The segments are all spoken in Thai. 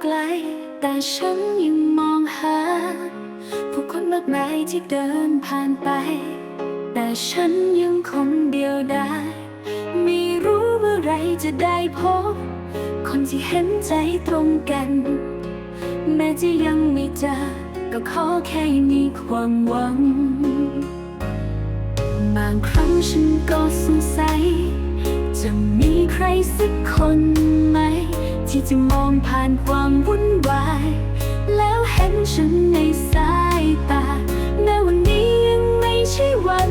ไกล แต่ฉันยังมองหา ผู้คนมากมายที่เดินผ่านไป แต่ฉันยังคงเดียวไดายไม่รู้เมื่อไรจะได้พบ คนที่เห็นใจตรงกัน แม้จะยังไม่เจอ ก็ขอแค่มีความหวัง บางครั้งฉันก็สงสัย จะมีใครสักคน ที่จะมองผ่านความวุ่นวาย แล้วเห็นฉันในสายตาแม้วันนี้ยังไม่ใช่วัน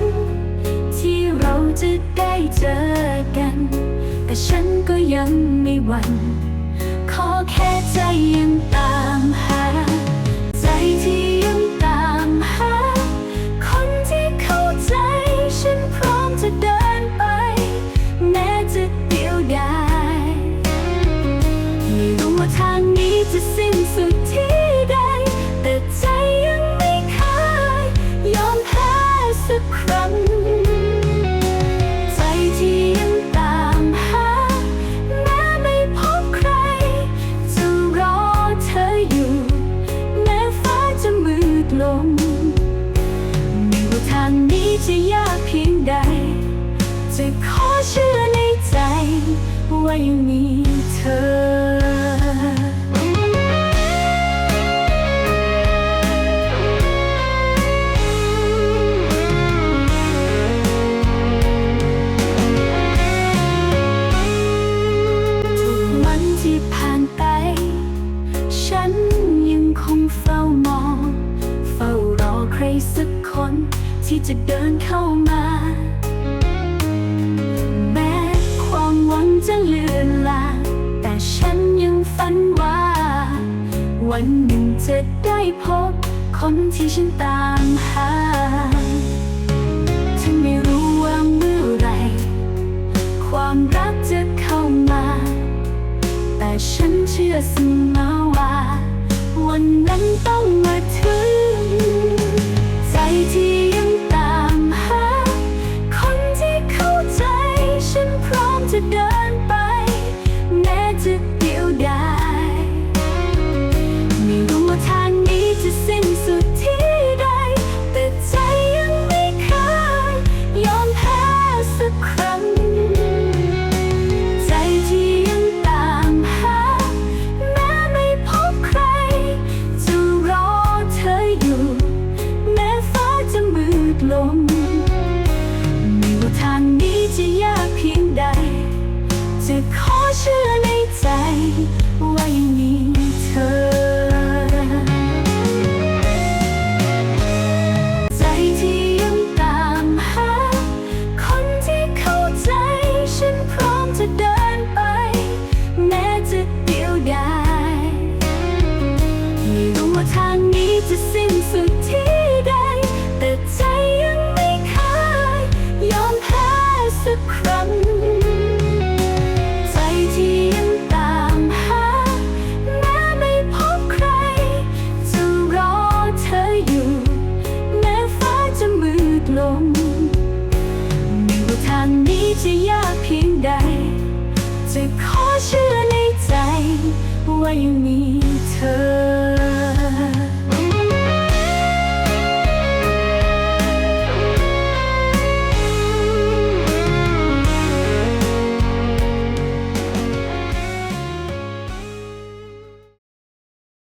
ที่เราจะได้เจอกัน แต่ฉันก็ยังไม่หวั่นขอแค่ใจยังตามหา จะยากเพียงใด จะขอเชื่อในใจ ว่ายังมีเธอ ที่จะเดินเข้ามา แม้ความหวังจะเลือนลางแต่ฉันยังฝันว่า วันหนึ่งจะได้พบคนที่ฉันตามหาถึงไม่รู้ว่าเมื่อไร ความรักจะเข้ามา แต่ฉันเชื่อเสมอว่า วันนั้นต้องมาถึง ขอเชื่อใจะยากเพียงใด จะขอเชื่อในใจ ว่ายังมีเธอ